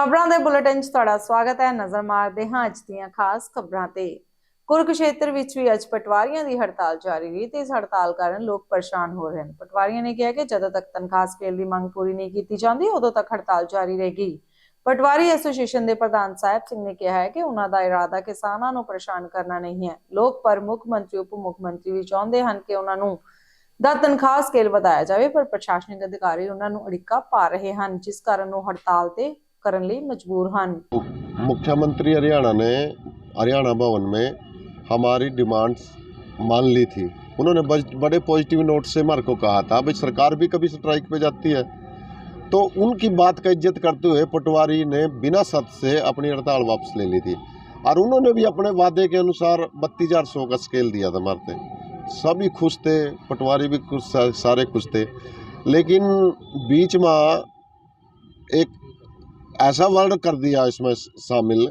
ਖਬਰਾਂ ਦੇ ਬੁਲੇਟਿਨ 'ਚ ਤੁਹਾਡਾ ਸਵਾਗਤ ਹੈ। ਨਜ਼ਰ ਮਾਰਦੇ ਹਾਂ ਅੱਜ ਦੀਆਂ ਖਾਸ ਖਬਰਾਂ ਤੇ। ਕੁਰੂਕਸ਼ੇਤਰ ਵਿੱਚ ਵੀ ਅੱਜ ਪਟਵਾਰੀਆਂ ਦੀ ਹੜਤਾਲ ਜਾਰੀ ਰਹੀ ਤੇ ਇਸ ਹੜਤਾਲ ਕਾਰਨ ਲੋਕ ਪਰੇਸ਼ਾਨ ਹੋ ਰਹੇ ਹਨ। ਪਟਵਾਰੀਆਂ ਨੇ ਕਿਹਾ ਕਿ ਜਦੋਂ ਤੱਕ ਤਨਖਾਹ ਸਕੇਲ ਦੀ ਮੰਗ ਪੂਰੀ ਨਹੀਂ ਕੀਤੀ ਜਾਂਦੀ, ਉਦੋਂ ਤੱਕ ਹੜਤਾਲ ਜਾਰੀ ਰਹੇਗੀ। ਪਟਵਾਰੀ ਐਸੋਸੀਏਸ਼ਨ ਦੇ ਪ੍ਰਧਾਨ ਸਾਹਿਬ ਸਿੰਘ ਨੇ ਕਿਹਾ ਹੈ ਕਿ ਉਹਨਾਂ ਦਾ ਇਰਾਦਾ ਕਿਸਾਨਾਂ ਨੂੰ ਪਰੇਸ਼ਾਨ ਕਰਨਾ ਨਹੀਂ ਹੈ। ਲੋਕ ਪਰ ਮੁੱਖ ਮੰਤਰੀ ਉਪ ਮੁੱਖ ਮੰਤਰੀ ਵੀ ਚਾਹੁੰਦੇ ਹਨ ਕਿ ਉਹਨਾਂ ਨੂੰ ਦਾ ਤਨਖਾਹ ਸਕੇਲ ਵਧਾਇਆ ਜਾਵੇ, ਪਰ ਪ੍ਰਸ਼ਾਸਨਿਕ ਅਧਿਕਾਰੀ ਉਹਨਾਂ ਨੂੰ ਅੜਿੱਕਾ ਪਾ ਰਹੇ ਹਨ, ਜਿਸ ਕਾਰਨ ਉਹ ਹੜਤਾਲ ਤੇ ਕਰਨ ਲਈ ਮਜਬੂਰ ਹਨ मुख्यमंत्री हरियाणा ने हरियाणा भवन में हमारी डिमांड्स मान ली थी उन्होंने बज- बड़े पॉजिटिव नोट से हमारे को कहा था भाई सरकार भी कभी स्ट्राइक पे जाती है तो उनकी बात का इज्जत करते हुए पटवारी ने बिना शर्त से अपनी हड़ताल वापस ले ली थी और उन्होंने भी अपने वादे के अनुसार बत्तीस हजार सौ का स्केल दिया था हमारे से। सभी खुश थे पटवारी भी खुश सा- सारे खुश थे लेकिन बीच में एक ऐसा वर्ड कर दिया इसमें शामिल,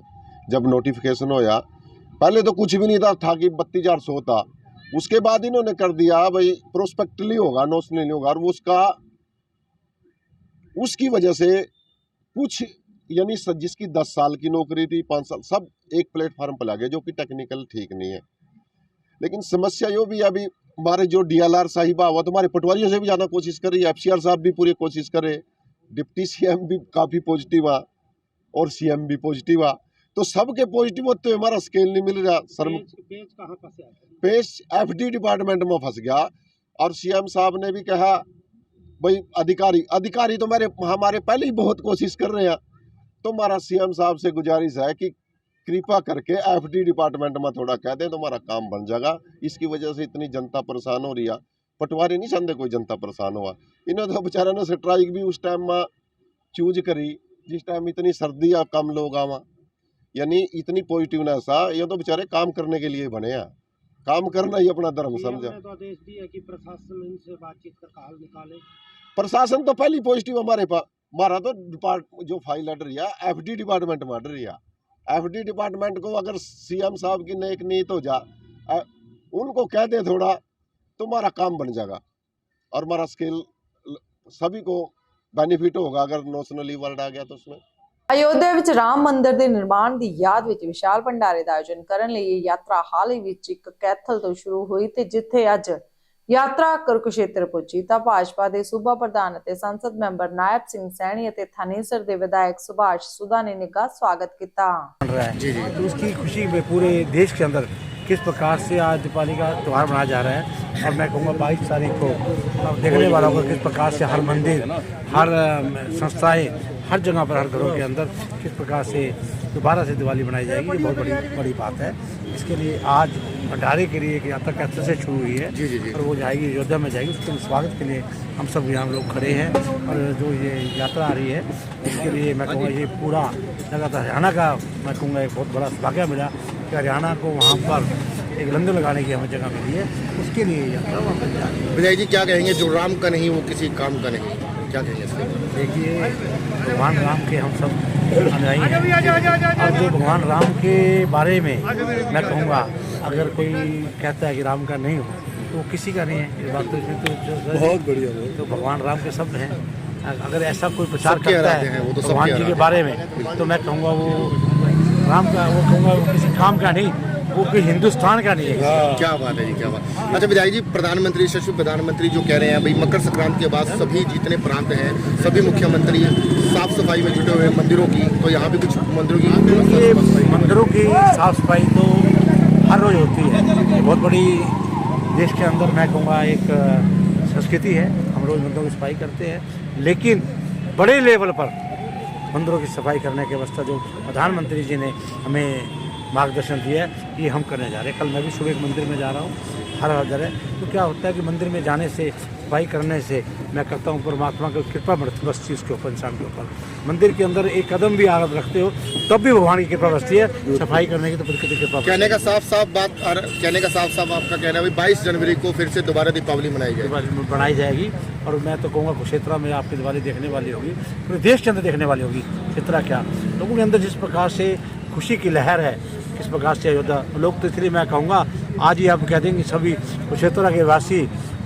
जब नोटिफिकेशन होया। पहले तो कुछ भी नहीं था था कि बत्तीस हज़ार सौ था। उसके बाद इन्होंने कर दिया, भाई प्रोस्पेक्टली होगा नोशनली होगा, और उसका, उसकी वजह से कुछ, यानी जिसकी दस साल की नौकरी थी, पाँच साल, सब एक प्लेटफार्म पर लगे, जो कि टेक्निकल ठीक नहीं है। लेकिन समस्या यो भी अभी हमारे जो डी एल आर साहिबा हुआ तो हमारे पटवारियों से भी ज़्यादा कोशिश कर रही है एफ़ साहब भी पूरी कोशिश करे डिप्टी सीएम भी काफ़ी पॉजिटिव आ और सीएम भी पॉजिटिव आ। तो सबके पॉजिटिव होते हुए हमारा स्केल नहीं मिल रहा सर पेश एफडी डिपार्टमेंट में फंस गया और सीएम साहब ने भी कहा भाई अधिकारी अधिकारी तो मेरे हमारे पहले ही बहुत कोशिश कर रहे हैं। तो हमारा सीएम साहब से गुजारिश है कि कृपा करके एफडी डिपार्टमेंट में थोड़ा कह दें तो हमारा काम बन जाएगा। इसकी वजह से इतनी जनता परेशान हो रही है। पटवारी नहीं चाहते कोई जनता परेशान हुआ। इन्होंने तो बेचारा ने स्ट्राइक भी उस टाइम में चूज़ करी जिस टाइम इतनी सर्दी है कम लोग आवा। यानी इतनी पॉजिटिवनेस आ ये तो बेचारे काम करने के लिए बने हैं काम करना ही अपना धर्म समझा। तो आदेश दिया कि प्रशासन इनसे बातचीत कर हाल निकाले। प्रशासन तो पहली पॉजिटिव हमारे पास हमारा तो डिपार्ट जो फ़ाइल अड़ रही है एफडी डिपार्टमेंट में रही है एफडी डिपार्टमेंट को अगर सीएम साहब की नेक नीत हो जा उनको कह दे थोड़ा तो हमारा काम बन जाएगा और हमारा स्किल सभी को बेनिफिट होगा अगर नोशनली वर्ड आ गया तो उसमें ਅਯੋਧਿਆ ਵਿੱਚ ਰਾਮ ਮੰਦਿਰ ਦੇ ਨਿਰਮਾਣ ਦੀ ਯਾਦ ਵਿੱਚ ਵਿਸ਼ਾਲ ਭੰਡਾਰੇ ਦਾ ਆਯੋਜਨ ਕਰਨ ਲਈ ਇਹ ਯਾਤਰਾ ਹਾਲ ਹੀ ਵਿੱਚ ਇੱਕ ਕੈਥਲ ਤੋਂ ਸ਼ੁਰੂ ਹੋਈ ਤੇ ਜਿੱਥੇ ਅੱਜ ਯਾਤਰਾ ਕੁਰੂਕਸ਼ੇਤਰ ਪਹੁੰਚੀ ਤਾਂ ਭਾਜਪਾ ਦੇ ਸੂਬਾ ਪ੍ਰਧਾਨ ਅਤੇ ਸੰਸਦ ਮੈਂਬਰ ਨਾਇਬ ਸਿੰਘ ਸੈਣੀ ਅਤੇ ਥਾਨੇਸਰ ਦੇ ਵਿਧਾਇਕ ਸੁਭਾਸ਼ ਸੁਦਾ ਨੇ ਨਿੱਘਾ ਸਵਾਗਤ ਕੀਤਾ बन रहा है जी जी तो उसकी खुशी में पूरे देश के अंदर किस प्रकार से आज दीपावली का त्यौहार मनाया जा रहा है और मैं कहूँगा बाईस तारीख को अब देखने वालों को किस प्रकार से हर मंदिर हर संस्थाएँ हर जगह पर हर घरों के अंदर किस प्रकार से दोबारा से दिवाली मनाई जाएगी ये बहुत बड़ी बड़ी बात है। इसके लिए आज भंडारे के लिए एक यात्रा कैसे से शुरू हुई है जी जी जी। और वो जाएगी अयोध्या में जाएगी। उसके स्वागत के लिए हम सब यहाँ लोग खड़े हैं और जो ये यात्रा आ रही है इसके लिए मैं कहूँगा ये पूरा लगातार हरियाणा का मैं कहूँगा एक बहुत बड़ा सौभाग्य मिला कि हरियाणा को वहाँ पर एक लंगर लगाने की हमें जगह मिली है। उसके लिए यात्रा वहाँ पर जा विजय जी क्या कहेंगे? जो राम का नहीं वो किसी काम का नहीं। क्या कहेंगे इसके देखिए भगवान राम के हम सब अनुयायी हैं। अब जो भगवान राम के बारे में मैं कहूँगा अगर कोई कहता है कि राम का नहीं हो तो वो किसी का नहीं है। ये बात तो इसमें तो बहुत बढ़िया तो भगवान राम के शब्द हैं। अगर ऐसा कोई प्रचार करता है वो तो भगवान जी के बारे में तो मैं कहूँगा वो राम का वो कहूँगा वो किसी काम का नहीं वो कोई हिंदुस्तान का नहीं है। क्या बात है जी क्या बात। अच्छा विधायक जी प्रधानमंत्री यशस्वी प्रधानमंत्री जो कह रहे हैं भाई मकर संक्रांति के बाद सभी जितने प्रांत हैं सभी मुख्यमंत्री साफ़ सफ़ाई में जुटे हुए हैं मंदिरों की तो यहाँ भी कुछ मंदिरों की मंदिरों की साफ़ सफ़ाई तो हर रोज होती है। बहुत बड़ी देश के अंदर मैं कहूँगा एक संस्कृति है। हम रोज मंदिरों की सफ़ाई करते हैं। लेकिन बड़े लेवल पर मंदिरों की सफ़ाई करने के वास्ते जो प्रधानमंत्री जी ने हमें मार्गदर्शन दिया है ये हम करने जा रहे हैं। कल मैं भी सुबह एक मंदिर में जा रहा हूँ हर हर जगह तो क्या होता है कि मंदिर में जाने से सफ़ाई करने से मैं करता हूँ परमात्मा की कृपा बढ़ती बसती उसके ऊपर इंसान के ऊपर। मंदिर के अंदर एक कदम भी आगे रखते हो तब भी भगवान की कृपा बसती है। सफ़ाई करने की तो प्रकृति की कृपा कहने का साफ़ साफ़ बात कहने का साफ़ साफ़ आपका कहना है बाईस जनवरी को फिर से दोबारा दीपावली मनाई जाएगी। बनाई जाएगी। और मैं तो कहूँगा कुरुक्षेत्रा में आपकी दिवाली देखने वाली होगी पूरे देश के अंदर देखने वाली होगी क्षेत्रा क्या? लोगों के अंदर जिस प्रकार से खुशी की लहर है किस प्रकार से अयोध्या लोग तो इसलिए मैं कहूँगा आज ही आप कह देंगे सभी कुरुक्षेत्रा के वासी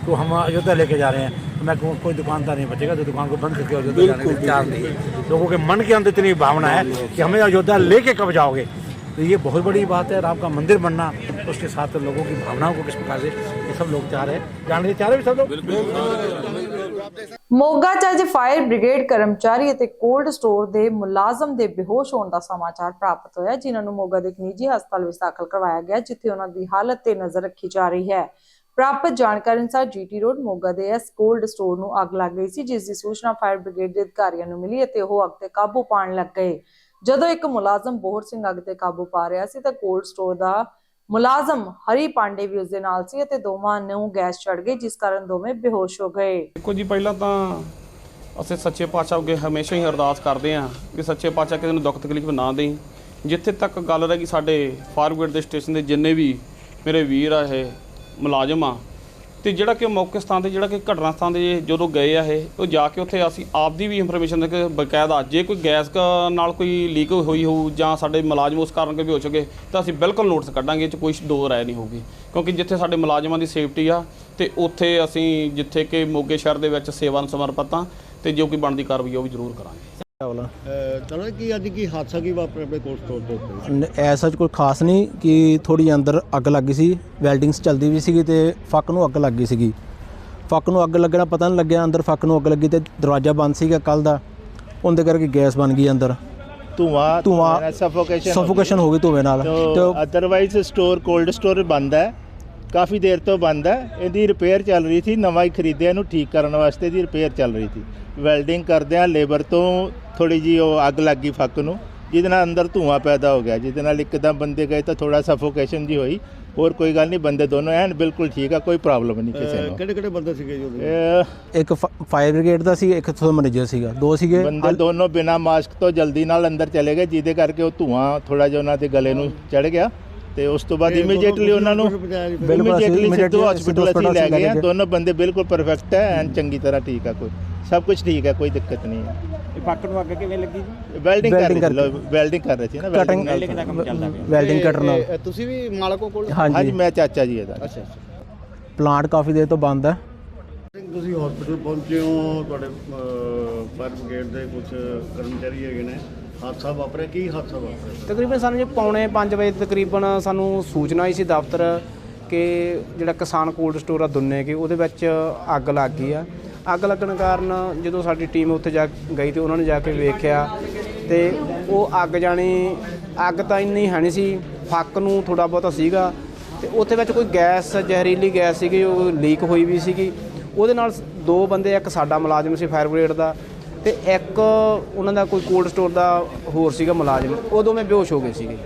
को हम अयोध्या लेके जा रहे हैं। मैं कहूँ कोई दुकानदार नहीं बचेगा जो दुकान को बंद करके अयोध्या जाने के तैयार नहीं है। लोगों के मन के अंदर इतनी भावना है कि हमें अयोध्या लेके कब जाओगे? तो ये बहुत बड़ी बात है राम का मंदिर बनना उसके साथ लोगों की भावनाओं को किस प्रकार से ये सब लोग चाह रहे हैं जानने चाह रहे हैं सब लोग ਮੋਗਾ 'ਚ ਅੱਜ ਫਾਇਰ ਬ੍ਰਿਗੇਡ ਕਰਮਚਾਰੀ ਅਤੇ ਕੋਲਡ ਸਟੋਰ ਦੇ ਮੁਲਾਜ਼ਮ ਦੇ ਬੇਹੋਸ਼ ਹੋਣ ਦਾ ਸਮਾਚਾਰ ਪ੍ਰਾਪਤ ਹੋਇਆ ਜਿਨ੍ਹਾਂ ਨੂੰ ਮੋਗਾ ਦੇ ਇੱਕ ਨਿੱਜੀ ਹਸਪਤਾਲ ਵਿੱਚ ਦਾਖਲ ਕਰਵਾਇਆ ਗਿਆ ਜਿੱਥੇ ਉਹਨਾਂ ਦੀ ਹਾਲਤ ਤੇ ਨਜ਼ਰ ਰੱਖੀ ਜਾ ਰਹੀ ਹੈ ਪ੍ਰਾਪਤ ਜਾਣਕਾਰੀ ਅਨੁਸਾਰ ਜੀਟੀ ਰੋਡ ਮੋਗਾ ਦੇ ਇਸ ਕੋਲਡ ਸਟੋਰ ਨੂੰ ਅੱਗ ਲੱਗ ਗਈ ਸੀ ਜਿਸ ਦੀ ਸੂਚਨਾ ਫਾਇਰ ਬ੍ਰਿਗੇਡ ਦੇ ਅਧਿਕਾਰੀਆਂ ਨੂੰ ਮਿਲੀ ਅਤੇ ਉਹ ਅੱਗ ਤੇ ਕਾਬੂ ਪਾਉਣ ਲੱਗ ਗਏ ਜਦੋਂ ਇੱਕ ਮੁਲਾਜ਼ਮ ਬੋਹਰ ਸਿੰਘ ਅੱਗ ਤੇ ਕਾਬੂ ਪਾ ਰਿਹਾ ਸੀ ਤਾਂ ਕੋਲਡ ਸਟੋਰ ਦਾ ਮੁਲਾਜ਼ਮ ਹਰੀ ਪਾਂਡੇ ਵੀ ਉਸ ਦੇ ਨਾਲ ਸੀ ਅਤੇ ਦੋਵਾਂ ਨੂੰ ਗੈਸ ਚੜ ਗਈ, ਜਿਸ ਕਾਰਨ ਦੋਵੇਂ ਬੇਹੋਸ਼ ਹੋ ਗਏ। ਦੇਖੋ ਜੀ, ਪਹਿਲਾਂ ਤਾਂ ਅਸੀਂ ਸੱਚੇ ਪਾਤਸ਼ਾਹ ਅੱਗੇ ਹਮੇਸ਼ਾ ਹੀ ਅਰਦਾਸ ਕਰਦੇ ਹਾਂ ਕਿ ਸੱਚੇ ਪਾਤਸ਼ਾਹ ਕਿਸੇ ਨੂੰ ਦੁੱਖ ਤਕਲੀਫ ਨਾ ਦੇਈ। ਜਿੱਥੇ ਤੱਕ ਗੱਲ ਰਹੀ ਸਾਡੇ ਫਾਰਵਰਡ ਦੇ ਸਟੇਸ਼ਨ ਦੇ ਜਿੰਨੇ ਵੀ ਮੇਰੇ ਵੀਰ ਆ, ਇਹ ਮੁਲਾਜ਼ਮ ਆ ਤੇ ਜਿਹੜਾ ਕਿ ਮੌਕੇ ਸਥਾਨ ਤੇ ਜਿਹੜਾ ਕਿ ਘਟਨਾ ਸਥਾਨ ਤੇ ਜਦੋਂ ਗਏ ਆ ਇਹ, ਉਹ ਜਾ ਕੇ ਉੱਥੇ ਅਸੀਂ ਆਪਦੀ ਵੀ ਇਨਫੋਰਮੇਸ਼ਨ ਦੇ ਕੇ ਬਕਾਇਦਾ ਜੇ ਕੋਈ ਗੈਸ ਕ- ਨਾਲ ਕੋਈ ਲੀਕ ਹੋਈ ਹੋਊ ਜਾਂ ਸਾਡੇ ਮੁਲਾਜ਼ਮ ਉਸ ਕਾਰਨ ਵੀ ਹੋ ਸਕੇ ਤਾਂ ਅਸੀਂ ਬਿਲਕੁਲ ਨੋਟਿਸ ਕੱਢਾਂਗੇ, ਇਹ 'ਚ ਕੋਈ ਦੋ ਰਾਏ ਨਹੀਂ ਹੋਊਗੀ। ਕਿਉਂਕਿ ਜਿੱਥੇ ਸਾਡੇ ਮੁਲਾਜ਼ਮਾਂ ਦੀ ਸੇਫਟੀ ਆ, ਤੇ ਉੱਥੇ ਅਸੀਂ ਜਿੱਥੇ ਕਿ ਮੋਗੇ ਸ਼ਹਿਰ ਦੇ ਵਿੱਚ ਸੇਵਾ ਨੂੰ ਸਮਰਪਿਤ ਹਾਂ ਤੇ ਜੋ ਕੋਈ ਬਣਦੀ ਕਾਰਵਾਈ ਆ, ਉਹ ਵੀ ਜ਼ਰੂਰ ਕਰਾਂਗੇ। ਚਲੋ ਕੀ ਅੱਜ ਕੀ ਹਾਦਸਾ ਕੀ ਵਾਪਰਿਆ ਆਪਣੇ ਕੋਲ ਸਟੋਰ ਦੇ ਉੱਤੇ? ਨ- ਐਸਾ ਕੋਈ ਖਾਸ ਨਹੀਂ ਕਿ ਥੋੜੀ ਅੰਦਰ ਅੱਗ ਲੱਗ ਗਈ ਸੀ ਵੈਲਡਿੰਗਸ ਚੱਲਦੀ ਵੀ ਸੀਗੀ ਤੇ ਫੱਕ ਨੂੰ ਅੱਗ ਲੱਗ ਗਈ ਸੀਗੀ। ਫੱਕ ਨੂੰ ਅੱਗ ਲੱਗਣਾ ਪਤਾ ਨਹੀਂ ਲੱਗਿਆ ਅੰਦਰ ਫੱਕ ਨੂੰ ਅੱਗ ਲੱਗੀ ਤੇ ਦਰਵਾਜ਼ਾ ਬੰਦ ਸੀਗਾ ਕੱਲ ਦਾ। ਉਹਦੇ ਕਰਕੇ ਗੈਸ ਬਣ ਗਈ ਅੰਦਰ। ਧੂਆਂ ਧੂਆਂ ਸਫੋਕੇਸ਼ਨ ਸਫੋਕੇਸ਼ਨ ਹੋ ਗਈ ਧੂਏ ਨਾਲ। ਤੋ ਅਦਰਵਾਈਜ਼ ਸਟੋਰ ਕੋਲਡ ਸਟੋਰ ਬੰਦ ਹੈ। ਕਾਫੀ ਦੇਰ ਤੋਂ ਬੰਦ ਹੈ। ਇਹਦੀ ਰਿਪੇਅਰ ਚੱਲ ਰਹੀ ਸੀ। ਨਵਾਂ ਹੀ ਖਰੀਦਿਆ ਇਹਨੂੰ ਠੀਕ ਕਰਨ ਵਾਸਤੇ ਇਹਦੀ ਰਿਪੇਅਰ ਚੱਲ ਰਹੀ ਸੀ। ਵੈਲਡਿੰਗ ਕਰਦਿਆਂ ਲੇਬਰ ਤੋਂ ਥੋੜੀ ਜੀ ਉਹ ਅੱਗ ਲੱਗੀ ਫੱਕ ਨੂੰ। ਜਿਹਦੇ ਨਾਲ ਅੰਦਰ ਧੂਆਂ ਪੈਦਾ ਹੋ ਗਿਆ। ਜਿਹਦੇ ਨਾਲ ਇੱਕਦਮ ਬੰਦੇ ਗਏ ਤਾਂ ਥੋੜਾ ਸਫੋਕੇਸ਼ਨ ਜੀ ਹੋਈ। ਹੋਰ ਕੋਈ ਗੱਲ ਨਹੀਂ ਬੰਦੇ ਦੋਨੋਂ ਐਨ ਬਿਲਕੁਲ ਠੀਕ ਆ ਕੋਈ ਪ੍ਰੋਬਲਮ ਨਹੀਂ ਕਿਸੇ ਨੂੰ। ਕਿਹੜੇ ਕਿਹੜੇ ਬੰਦੇ ਸੀਗੇ ਜੀ ਉਹਦੇ? ਇਹ ਇੱਕ ਫਾਇਰ ਬ੍ਰਿਗੇਡ ਦਾ ਸੀ ਇੱਕ ਤੋਂ ਮੈਨੇਜਰ ਸੀਗਾ। ਦੋ ਸੀਗੇ। ਬੰਦੇ ਦੋਨੋਂ ਬਿਨਾ ਮਾਸਕ ਤੋਂ ਜਲਦੀ ਨਾਲ ਅੰਦਰ ਚਲੇ ਗਏ ਜਿਹਦੇ ਕਰਕੇ ਉਹ ਧੂਆਂ ਥੋੜਾ ਜਿਹਾ ਉਹਨਾਂ ਦੇ ਗਲੇ ਨੂੰ ਚੜ ਗਿਆ। ਤੇ ਉਸ ਤੋਂ ਬਾਅਦ ਇਮੀਡੀਏਟਲੀ ਉਹਨਾਂ ਨੂੰ ਇਮੀਡੀਏਟਲੀ ਸਿੱਧੂ ਹਸਪੀਟਲ ਅਸੀਂ ਲੈ ਗਏ ਆ। ਦੋਨੋਂ ਬੰਦੇ ਬਿਲਕੁਲ ਪਰਫੈਕਟ ਹੈ ਐਨ ਚੰਗੀ ਤਰ੍ਹਾਂ ਠੀਕ ਆ ਕੋਈ। ਸਭ ਕੁਝ ਠੀਕ ਹੈ ਕੋਈ ਦਿੱਕਤ ਨਹੀਂ ਹੈ ਪੱਕ ਨੂੰ ਅੱਗ ਕਿਵੇਂ ਲੱਗੀ ਜੀ? ਵੈਲਡਿੰਗ ਕਰ ਰਹੇ। ਸੀ ਵੈਲਡਿੰਗ ਕਰ ਰਹੇ ਸੀ ਨਾ ਕਟਿੰਗ welding ਨਾਲ। ਵੈਲਡਿੰਗ ਕਟਰ ਨਾਲ। ਇਹ ਤੁਸੀਂ ਵੀ ਮਾਲਕੋ ਕੋਲ? ਹਾਂਜੀ। ਹਾਂਜੀ ਮੈਂ ਚਾਚਾ ਜੀ ਇਹਦਾ। ਅੱਛਾ ਅੱਛਾ। ਪਲਾਂਟ ਕਾਫੀ ਦੇਰ ਤੋਂ ਬੰਦ ਹੈ ਤੁਸੀਂ ਹਸਪੀਟਲ ਪਹੁੰਚੇ ਹੋ ਤੁਹਾਡੇ ਫਾਇਰ ਬ੍ਰਿਗੇਡ ਦੇ ਕੁਝ ਕਰਮਚਾਰੀ ਹੈਗੇ ਨੇ। ਹਾਦਸਾ ਵਾਪਰਿਆ, ਕੀ ਹਾਦਸਾ ਵਾਪਰਿਆ? ਤਕਰੀਬਨ ਸਾਨੂੰ ਜੀ ਪੌਣੇ 5 ਵਜੇ ਤਕਰੀਬਨ ਸਾਨੂੰ ਸੂਚਨਾ ਆਈ ਸੀ ਦਫ਼ਤਰ ਕਿ ਜਿਹੜਾ ਕਿਸਾਨ ਕੋਲਡ ਸਟੋਰ ਆ ਦੁੰਨੇ ਕੇ, ਉਹਦੇ ਵਿੱਚ ਅੱਗ ਲੱਗ ਗਈ ਆ। ਅੱਗ ਲੱਗਣ ਕਾਰਨ ਜਦੋਂ ਸਾਡੀ ਟੀਮ ਉੱਥੇ ਜਾ ਗਈ ਤੇ ਉਹਨਾਂ ਨੇ ਜਾ ਕੇ ਵੇਖਿਆ ਤੇ ਉਹ ਅੱਗ ਜਾਣੀ ਅੱਗ ਤਾਂ ਇੰਨੀ ਹੈ ਨਹੀਂ ਸੀ, ਫੱਕ ਨੂੰ ਥੋੜਾ ਬਹੁਤਾ ਸੀਗਾ ਤੇ ਉੱਥੇ ਵਿੱਚ ਕੋਈ ਗੈਸ, ਜ਼ਹਿਰੀਲੀ ਗੈਸ ਸੀਗੀ, ਉਹ ਲੀਕ ਹੋਈ ਵੀ ਸੀਗੀ। ਉਹਦੇ ਨਾਲ ਦੋ ਬੰਦੇ, ਇੱਕ ਸਾਡਾ ਮੁਲਾਜ਼ਮ ਸੀ ਫਾਇਰ ਬ੍ਰਿਗੇਡ ਦਾ ਤੇ ਇੱਕ ਉਹਨਾਂ ਦਾ ਕੋਈ ਕੋਲਡ ਸਟੋਰ ਦਾ ਹੋਰ ਸੀਗਾ ਮੁਲਾਜ਼ਮ ਉਹ ਦੋਵੇਂ ਬੇਹੋਸ਼ ਹੋ ਗਏ ਸੀਗੇ।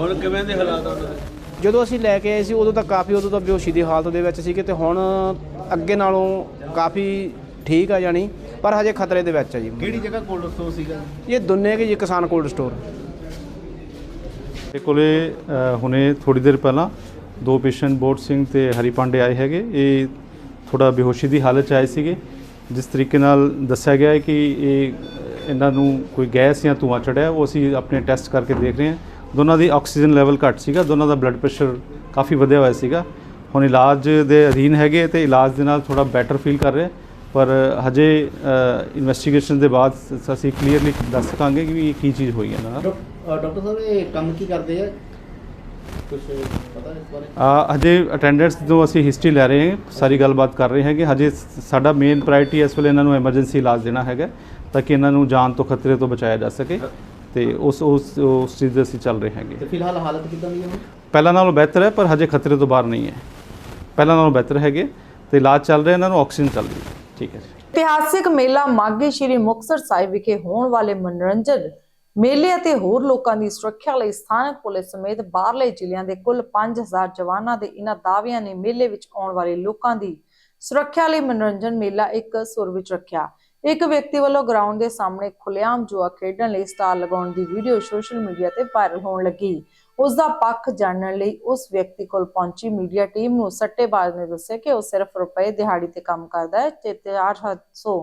ਹੁਣ ਕਿਵੇਂ ਦੇ ਹਾਲਾਤ ਉਹਨਾਂ ਦੇ? ਜਦੋਂ ਅਸੀਂ ਲੈ ਕੇ ਆਏ ਸੀ ਉਦੋਂ ਤਾਂ ਕਾਫੀ ਉਦੋਂ ਤਾਂ ਬੇਹੋਸ਼ੀ ਦੀ ਹਾਲਤ ਦੇ ਵਿੱਚ ਸੀਗੇ ਤੇ ਹੁਣ ਅੱਗੇ ਨਾਲੋਂ ਕਾਫੀ ਠੀਕ ਆ ਜਾਣੀ ਪਰ ਹਜੇ ਖਤਰੇ ਦੇ ਵਿੱਚ ਆ ਜੀ। ਕਿਹੜੀ ਜਗ੍ਹਾ ਕੋਲਡ ਸਟੋਰ ਸੀਗਾ? ਇਹ ਦੁੰਨੇ ਕੇ ਜੀ ਕਿਸਾਨ ਕੋਲਡ ਸਟੋਰ ਮੇਰੇ ਕੋਲੇ ਅ, ਹੁਣੇ ਥੋੜੀ ਦੇਰ ਪਹਿਲਾਂ ਦੋ ਪੇਸ਼ੈਂਟ ਬੋਟ ਸਿੰਘ ਤੇ ਹਰੀ ਪਾਂਡੇ ਆਏ ਹੈਗੇ। ਇਹ ਥੋੜਾ ਬੇਹੋਸ਼ੀ ਦੀ ਹਾਲਤ ਚ ਆਏ ਸੀਗੇ। ਜਿਸ ਤਰੀਕੇ ਨਾਲ ਦੱਸਿਆ ਗਿਆ ਹੈ ਕਿ ਇਹ ਇਹਨਾਂ ਨੂੰ ਕੋਈ ਗੈਸ ਜਾਂ ਧੂੰਆਂ ਚੜਿਆ, ਉਹ ਅਸੀਂ ਆਪਣੇ ਟੈਸਟ ਕਰਕੇ ਦੇਖ ਰਹੇ ਹਾਂ। ਦੋਨਾਂ ਦੀ ਆਕਸੀਜਨ ਲੈਵਲ ਘੱਟ ਸੀਗਾ, ਦੋਨਾਂ ਦਾ ਬਲੱਡ ਪ੍ਰੈਸ਼ਰ ਕਾਫੀ ਵਧਿਆ ਹੋਇਆ ਸੀਗਾ। ਹੁਣ ਇਲਾਜ ਦੇ ਅਧੀਨ ਹੈਗੇ ਤੇ ਇਲਾਜ ਦੇ ਨਾਲ ਥੋੜਾ ਬੈਟਰ ਫੀਲ ਕਰ ਰਹੇ। ਪਰ ਹਜੇ ਇਨਵੈਸਟੀਗੇਸ਼ਨ ਦੇ ਬਾਅਦ ਅਸੀਂ ਕਲੀਅਰਲੀ ਦੱਸ ਸਕਾਂਗੇ ਕਿ ਵੀ ਇਹ ਕੀ ਚੀਜ਼ ਹੋਈ ਹੈ ਇਹਨਾਂ ਨਾਲ ਡਾਕਟਰ ਸਾਹਿਬ, ਇਹ ਕੰਮ ਕੀ ਕਰਦੇ ਆ? ਕੁਝ ਪਤਾ ਇਸ ਬਾਰੇ? ਆ ਹਜੇ ਅਟੈਂਡੈਂਟਸ ਤੋਂ ਅਸੀਂ ਹਿਸਟਰੀ ਲੈ ਰਹੇ ਹਾਂ ਸਾਰੀ ਗੱਲਬਾਤ ਕਰ ਰਹੇ ਹੈਗੇ। ਹਜੇ ਸ- ਸਾਡਾ ਮੇਨ ਪ੍ਰਾਇੋਰਟੀ ਇਸ ਵੇਲੇ ਇਹਨਾਂ ਨੂੰ ਐਮਰਜੈਂਸੀ ਇਲਾਜ ਦੇਣਾ ਹੈਗਾ ਤਾਂ ਕਿ ਇਹਨਾਂ ਨੂੰ ਜਾਨ ਤੋਂ ਖਤਰੇ ਤੋਂ ਬਚਾਇਆ ਜਾ ਸਕੇ ਤੇ ਉਸ ਉਸ ਉਸ ਚੀਜ਼ ਦੇ ਅਸੀਂ ਚੱਲ ਰਹੇ ਹੈਗੇ। ਤੇ ਫਿਲਹਾਲ ਹਾਲਤ ਕਿਦਾਂ ਦੀ ਹੈ ਪਹਿਲਾਂ ਨਾਲੋਂ ਬਿਹਤਰ ਹੈ ਪਰ ਹਜੇ ਖਤਰੇ ਤੋਂ ਬਾਹਰ ਨਹੀਂ ਹੈ। ਪਹਿਲਾਂ ਨਾਲੋਂ ਬਿਹਤਰ ਹੈਗੇ ਤੇ ਇਲਾਜ ਚੱਲ ਰਿਹਾ ਇਹਨਾਂ ਨੂੰ ਆਕਸੀਜਨ ਚੱਲ ਰਹੀ ਹੈ। ਠੀਕ ਹੈ ਜੀ। ਇਤਿਹਾਸਿਕ ਮੇਲਾ ਮਾਘੀ ਸ਼੍ਰੀ ਮੁਕਤਸਰ ਸਾਹਿਬ ਵਿਖੇ ਹੋਣ ਵਾਲੇ ਮਨੋਰੰਜਨ ਮੇਲੇ ਅਤੇ ਹੋਰ ਲੋਕਾਂ ਦੀ ਸੁਰੱਖਿਆ ਲਈ ਸਥਾਨਕ ਪੁਲਿਸ ਸਮੇਤ ਬਾਹਰਲੇ ਜ਼ਿਲ੍ਹਿਆਂ ਦੇ ਕੁੱਲ 5000 ਜਵਾਨਾਂ ਦੇ ਇਹਨਾਂ ਦਾਅਵਿਆਂ ਨੇ ਮੇਲੇ ਵਿੱਚ ਆਉਣ ਵਾਲੇ ਲੋਕਾਂ ਦੀ ਸੁਰੱਖਿਆ ਲਈ ਮਨੋਰੰਜਨ ਮੇਲਾ ਇੱਕ ਸੁਰ ਵਿੱਚ ਰੱਖਿਆ। ਇੱਕ ਵਿਅਕਤੀ ਵੱਲੋਂ ਗਰਾਊਂਡ ਦੇ ਸਾਹਮਣੇ ਖੁੱਲ੍ਹੇਆਮ ਜੂਆ ਖੇਡਣ ਲਈ ਸਟਾਰ ਲਗਾਉਣ ਦੀ ਵੀਡੀਓ ਸੋਸ਼ਲ ਮੀਡੀਆ ਤੇ ਵਾਇਰਲ ਹੋਣ ਲੱਗੀ। ਉਸ ਦਾ ਪੱਖ ਜਾਣਨ ਲਈ ਉਸ ਵਿਅਕਤੀ ਕੋਲ ਪਹੁੰਚੀ ਮੀਡੀਆ ਟੀਮ ਨੂੰ ਸੱਟੇਬਾਜ਼ ਨੇ ਦੱਸਿਆ ਕਿ ਉਹ ਸਿਰਫ ਰੁਪਏ ਦਿਹਾੜੀ ਤੇ ਕੰਮ ਕਰਦਾ ਹੈ ਤੇ 400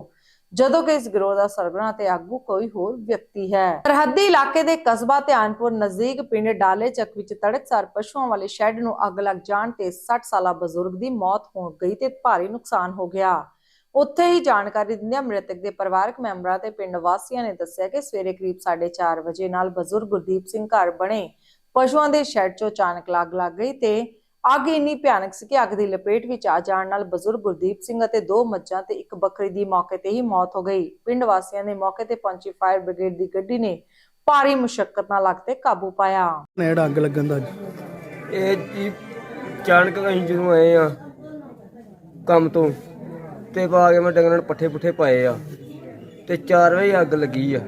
ਜਦੋਂ ਕਿ ਇਸ ਗਿਰੋਹ ਦਾ ਸਰਗਨਾ ਤੇ ਆਗੂ ਕੋਈ ਹੋਰ ਵਿਅਕਤੀ ਹੈ। ਸਰਹੱਦੀ ਇਲਾਕੇ ਦੇ ਕਸਬਾ ਧਿਆਨਪੁਰ ਨਜ਼ਦੀਕ ਪਿੰਡ ਡਾਲੇ ਚੱਕ ਵਿੱਚ ਤੜਕਸਾਰ ਪਸ਼ੂਆਂ ਵਾਲੇ ਸ਼ੈੱਡ ਨੂੰ ਅੱਗ ਲੱਗ ਜਾਣ ਤੇ 60 ਸਾਲਾ ਬਜ਼ੁਰਗ ਦੀ ਮੌਤ ਹੋ ਗਈ ਤੇ ਭਾਰੀ ਨੁਕਸਾਨ ਹੋ ਗਿਆ। ਉੱਥੇ ਹੀ ਜਾਣਕਾਰੀ ਦਿੰਦਿਆਂ ਮ੍ਰਿਤਕ ਦੇ ਪਰਿਵਾਰਕ ਮੈਂਬਰਾਂ ਤੇ ਪਿੰਡ ਵਾਸੀਆਂ ਨੇ ਦੱਸਿਆ ਕਿ ਸਵੇਰੇ ਕਰੀਬ 4:30 ਵਜੇ ਨਾਲ ਬਜ਼ੁਰਗ ਗੁਰਦੀਪ ਸਿੰਘ ਘਰ ਬਣੇ। ਪਸ਼ੂਆਂ ਦੇ ਸ਼ੈੱਡ 'ਚੋਂ ਅਚਾਨਕ ਲੱਗ ਲੱਗ ਗਈ ਤੇ ਅੱਗ ਇੰਨੀ ਭਿਆਨਕ ਸੀ ਕਿ ਅੱਗ ਦੀ ਲਪੇਟ ਵਿੱਚ ਆ ਜਾਣ ਨਾਲ ਬਜ਼ੁਰਗ ਗੁਰਦੀਪ ਸਿੰਘ ਅਤੇ ਦੋ ਮੱਝਾਂ ਤੇ ਇੱਕ ਬੱਕਰੀ ਦੀ ਮੌਕੇ ਤੇ ਹੀ ਮੌਤ ਹੋ ਗਈ। ਪਿੰਡ ਵਾਸੀਆਂ ਨੇ ਮੌਕੇ ਤੇ ਪਹੁੰਚੀ ਫਾਇਰ ਬ੍ਰਿਗੇਡ ਦੀ ਗੱਡੀ ਨੇ ਭਾਰੀ ਮੁਸ਼ਕਲ ਨਾਲ ਅੱਗ ਤੇ ਕਾਬੂ ਪਾਇਆ। ਨੇੜ ਅੱਗ ਲੱਗਣ ਦਾ ਇਹ ਜੀ ਅਚਾਨਕ ਅਸੀਂ ਜਦੋਂ ਆਏ ਆ ਕੰਮ ਤੋਂ ਤੇ ਪਾ ਕੇ ਮੈਂ ਡੰਗਰਾਂ ਨੂੰ ਪੱਠੇ ਪੁੱਠੇ ਪਾਏ ਆ ਤੇ 4 ਵਜੇ ਅੱਗ ਲੱਗੀ ਆ।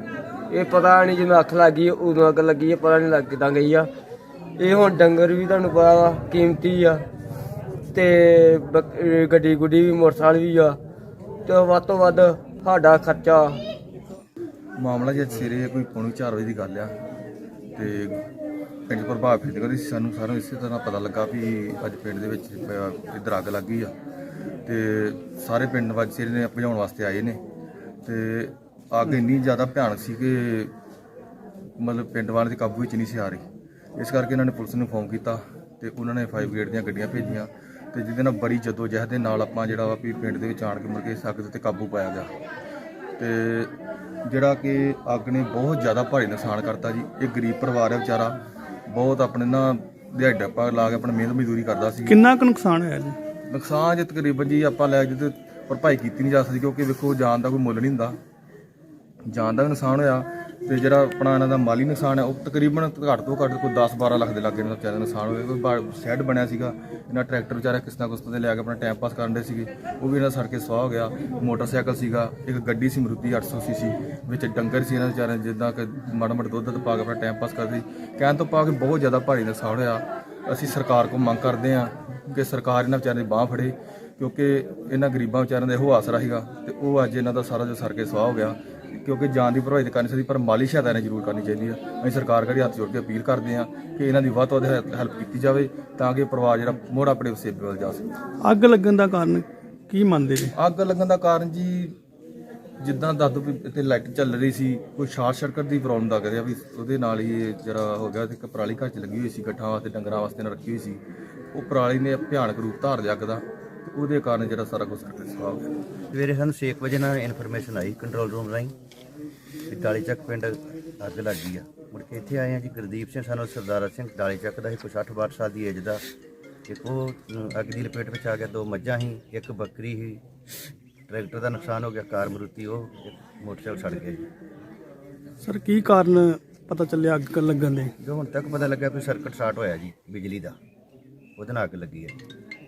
ਇਹ ਪਤਾ ਨਹੀਂ ਜਦੋਂ ਅੱਖ ਲੱਗੀ ਉਦੋਂ ਅੱਗ ਲੱਗੀ ਆ ਪਤਾ ਨਹੀਂ ਲੱਗ ਕਿੱਦਾਂ ਗਈ ਆ। ਇਹ ਹੁਣ ਡੰਗਰ ਵੀ ਤੁਹਾਨੂੰ ਪਤਾ ਵਾ ਕੀਮਤੀ ਆ। ਤੇ ਗੱਡੀ ਗੁੱਡੀ ਵੀ ਮੋਟਰਸਾਈਕਲ ਵੀ ਆ। ਤੇ ਵੱਧ ਤੋਂ ਵੱਧ ਸਾਡਾ ਖਰਚਾ ਮਾਮਲਾ ਜੇ ਸਵੇਰੇ ਕੋਈ ਪੌਣੀ 4 ਵਜੇ ਦੀ ਗੱਲ ਆ। ਤੇ ਪਿੰਡ ਪ੍ਰਭਾਵ ਫੀਲਡ ਕਰੀ ਸਾਨੂੰ ਸਾਰਿਆਂ ਨੂੰ ਇਸੇ ਤਰ੍ਹਾਂ ਪਤਾ ਲੱਗਾ ਵੀ ਅੱਜ ਪਿੰਡ ਦੇ ਵਿੱਚ ਅਹ, ਇੱਧਰ ਅੱਗ ਲੱਗ ਗਈ ਆ। ਤੇ ਸਾਰੇ ਪਿੰਡ ਵਾਸੀ ਸਵੇਰੇ ਨੇ ਭਜਾਉਣ ਵਾਸਤੇ ਆਏ ਨੇ। ਤੇ ਅੱਗ ਇੰਨੀ ਜ਼ਿਆਦਾ ਭਿਆਨਕ ਸੀ ਕਿ ਮਤਲਬ ਪਿੰਡ ਵਾਲੇ ਦੇ ਕਾਬੂ ਵਿੱਚ ਨਹੀਂ ਸੀ ਆ ਰਹੀ। ਇਸ ਕਰਕੇ ਇਹਨਾਂ ਨੇ ਪੁਲਿਸ ਨੂੰ ਫੋਨ ਕੀਤਾ ਤੇ ਉਹਨਾਂ ਨੇ ਫਾਇਰ ਬ੍ਰਿਗੇਡ ਦੀਆਂ ਗੱਡੀਆਂ ਭੇਜੀਆਂ ਤੇ ਜਿਹਦੇ ਨਾਲ ਬੜੀ ਜੱਦੋ ਜਹਿਦ ਦੇ ਨਾਲ ਆਪਾਂ ਜਿਹੜਾ ਵਾ ਵੀ ਪਿੰਡ ਦੇ ਵਿੱਚ ਆਣ ਕੇ ਮੁੜ ਕੇ ਦੇ ਉੱਤੇ ਕਾਬੂ ਪਾਇਆ ਗਿਆ। ਤੇ ਜਿਹੜਾ ਕਿ ਅੱਗ ਨੇ ਬਹੁਤ ਜ਼ਿਆਦਾ ਭਾਰੀ ਨੁਕਸਾਨ ਕਰਤਾ ਜੀ। ਇਹ ਗਰੀਬ ਪਰਿਵਾਰ ਹੈ ਵਿਚਾਰਾ। ਬਹੁਤ ਆਪਣੇ ਨਾ ਦਿਹਾੜੀ ਡੱਪਾ ਲਾ ਕੇ ਆਪਣੀ ਮਿਹਨਤ ਮਜ਼ਦੂਰੀ ਕਰਦਾ ਸੀ। ਕਿੰਨਾ ਕੁ ਨੁਕਸਾਨ ਹੋਇਆ ਜੀ? ਨੁਕਸਾਨ ਜੇ ਤਕਰੀਬਨ ਜੀ ਆਪਾਂ ਲੈ ਤੇ ਭਰਪਾਈ ਕੀਤੀ ਨਹੀਂ ਜਾ ਸਕਦੀ ਕਿਉਂਕਿ ਵੇਖੋ ਜਾਨ ਦਾ ਕੋਈ ਮੁੱਲ ਨਹੀਂ ਹੁੰਦਾ। ਜਾਨ ਦਾ ਨੁਕਸਾਨ ਹੋਇਆ। ਤੇ ਜਿਹੜਾ ਆਪਣਾ ਇਹਨਾਂ ਦਾ ਮਾਲੀ ਨੁਕਸਾਨ ਹੈ, ਉਹ ਤਕਰੀਬਨ ਘੱਟ ਤੋਂ ਘੱਟ ਕੋਈ 10-12 ਲੱਖ ਦੇ ਲਾਗੇ ਇਹਨਾਂ ਦਾ ਵਿਚਾਰਾ ਨੁਕਸਾਨ ਹੋਇਆ। ਕੋਈ ਬਾ- ਸ਼ੈੱਡ ਬਣਿਆ ਸੀਗਾ, ਇਹਨਾਂ ਟਰੈਕਟਰ ਵਿਚਾਰਾ ਕਿਸ ਨਾ ਕਿਸ ਤੇ ਲਿਆ ਕੇ ਆਪਣਾ ਟਾਈਮ ਪਾਸ ਕਰਨ ਦੇ ਸੀਗੇ, ਉਹ ਵੀ ਇਹਨਾਂ ਦਾ ਸੜ ਕੇ ਸਵਾਹ ਹੋ ਗਿਆ। ਮੋਟਰਸਾਈਕਲ ਸੀਗਾ, ਇੱਕ ਗੱਡੀ ਸੀ ਮਰੂਤੀ 800 ਸੀਸੀ, ਵਿੱਚ ਡੰਗਰ ਸੀ ਇਹਨਾਂ ਵਿਚਾਰਿਆਂ ਦੇ ਜਿੱਦਾਂ ਕਿ ਮਾੜਾ ਮਾੜਾ ਦੁੱਧ ਦੁੱਧ ਪਾ ਕੇ ਆਪਣਾ ਟਾਈਮ ਪਾਸ ਕਰਦੇ ਸੀ। ਕਹਿਣ ਤੋਂ ਪਾ ਕੇ ਬਹੁਤ ਜ਼ਿਆਦਾ ਭਾਰੀ ਨੁਕਸਾਨ ਹੋਇਆ। ਅਸੀਂ ਸਰਕਾਰ ਕੋਲ ਮੰਗ ਕਰਦੇ ਹਾਂ ਕਿ ਸਰਕਾਰ ਇਹਨਾਂ ਵਿਚਾਰਿਆਂ ਦੀ ਬਾਹ ਫੜੇ, ਕਿਉਂਕਿ ਇਹਨਾਂ ਗਰੀਬਾਂ ਵਿਚਾਰਿਆਂ ਦਾ ਇਹੋ ਆਸਰਾ ਸੀਗਾ, ਤੇ ਉਹ ਅੱਜ ਇਹਨਾਂ ਦਾ ਸਾਰਾ ਜੋ ਸਰ ਕੇ ਸਵਾਹ ਹੋ ਗਿਆ। ਕਿਉਂਕਿ ਜਾਨ ਦੀ ਭਰਵਾਈ ਤਾਂ ਕਰਨੀ ਚਾਹੀਦੀ ਪਰ ਮਾਲੀ ਸਹਾਇਤਾ ਇਹਨਾਂ ਜ਼ਰੂਰ ਕਰਨੀ ਚਾਹੀਦੀ ਆ ਅਸੀਂ ਸਰਕਾਰ ਕਰੀ ਹੱਥ ਜੋੜ ਕੇ ਅਪੀਲ ਕਰਦੇ ਹਾਂ ਕਿ ਇਹਨਾਂ ਦੀ ਵੱਧ ਤੋਂ ਵੱਧ ਹੈਲਪ ਕੀਤੀ ਜਾਵੇ ਤਾਂ ਕਿ ਪਰਿਵਾਰ ਜਿਹੜਾ ਮੋੜ ਆਪਣੇ ਵਸੇਬੇ ਵੱਲ ਜਾ ਸਕੇ। ਅੱਗ ਲੱਗਣ ਦਾ ਕਾਰਨ ਕੀ ਮੰਨਦੇ ਜੀ? ਅੱਗ ਲੱਗਣ ਦਾ ਕਾਰਨ ਜੀ ਜਿੱਦਾਂ ਦਾਦੂ ਵੀ ਇੱਥੇ ਲਾਈਟ ਚੱਲ ਰਹੀ ਸੀ ਕੋਈ ਸ਼ਾਰਟ ਸਰਕਟ ਦੀ ਪ੍ਰੋਬਲਮ ਦਾ ਕਰਿਆ ਵੀ ਉਹਦੇ ਨਾਲ ਹੀ ਇਹ ਜਿਹੜਾ ਹੋ ਗਿਆ ਤੇ ਇੱਕ ਪਰਾਲੀ ਘਰ 'ਚ ਲੱਗੀ ਹੋਈ ਸੀ ਗੱਠਾਂ ਵਾਸਤੇ ਡੰਗਰਾਂ ਵਾਸਤੇ ਨਾ ਰੱਖੀ ਹੋਈ ਸੀ। ਉਹ ਪਰਾਲੀ ਨੇ ਭਿਆਨਕ ਰੂਪ ਧਾਰ ਲਿਆ ਅੱਗ ਦਾ। ਤੇ ਉਹਦੇ ਕਾਰਨ ਜਿਹੜਾ ਸਾਰਾ ਕੁਝ ਸਰਕਟ ਸਵਾਹ ਹੋ ਗਿਆ ਸਵੇਰੇ ਸਾਨੂੰ 6 ਵਜੇ ਨਾਲ ਇਨਫੋਰਮੇਸ਼ਨ ਆਈ ਕੰਟਰੋਲ ਰੂਮ ਰਾਹੀਂ ਕਿ ਡਾਲੀ ਚੱਕ ਪਿੰਡ ਅੱਗ ਲੱਗ ਗਈ ਆ। ਮੁੜ ਕੇ ਇੱਥੇ ਆਏ ਆ ਜੀ ਗੁਰਦੀਪ ਸਿੰਘ ਸਾਨੂੰ ਸਰਦਾਰਾ ਸਿੰਘ ਡਾਲੀ ਚੱਕ ਦਾ ਸੀ ਕੋਈ 60 62 ਸਾਲ ਦੀ ਏਜ ਦਾ। ਇੱਕ ਉਹ ਅੱਗ ਦੀ ਲਪੇਟ ਵਿੱਚ ਆ ਗਿਆ ਦੋ ਮੱਝਾਂ ਸੀ ਇੱਕ ਬੱਕਰੀ ਸੀ। ਟਰੈਕਟਰ ਦਾ ਨੁਕਸਾਨ ਹੋ ਗਿਆ ਕਾਰ ਮਰੂਤੀ ਉਹ ਇੱਕ ਮੋਟਰਸਾਈਕਲ ਸੜ ਗਿਆ ਜੀ। ਸਰ ਕੀ ਕਾਰਨ ਪਤਾ ਚੱਲਿਆ ਅੱਗ ਲੱਗਣ ਦੇ? ਜੋ ਹੁਣ ਤੱਕ ਪਤਾ ਲੱਗਾ ਕਿ ਸਰਕਟ ਸ਼ਾਰਟ ਹੋਇਆ ਜੀ ਬਿਜਲੀ ਦਾ। ਉਹਦੇ ਨਾਲ ਅੱਗ ਲੱਗੀ ਹੈ।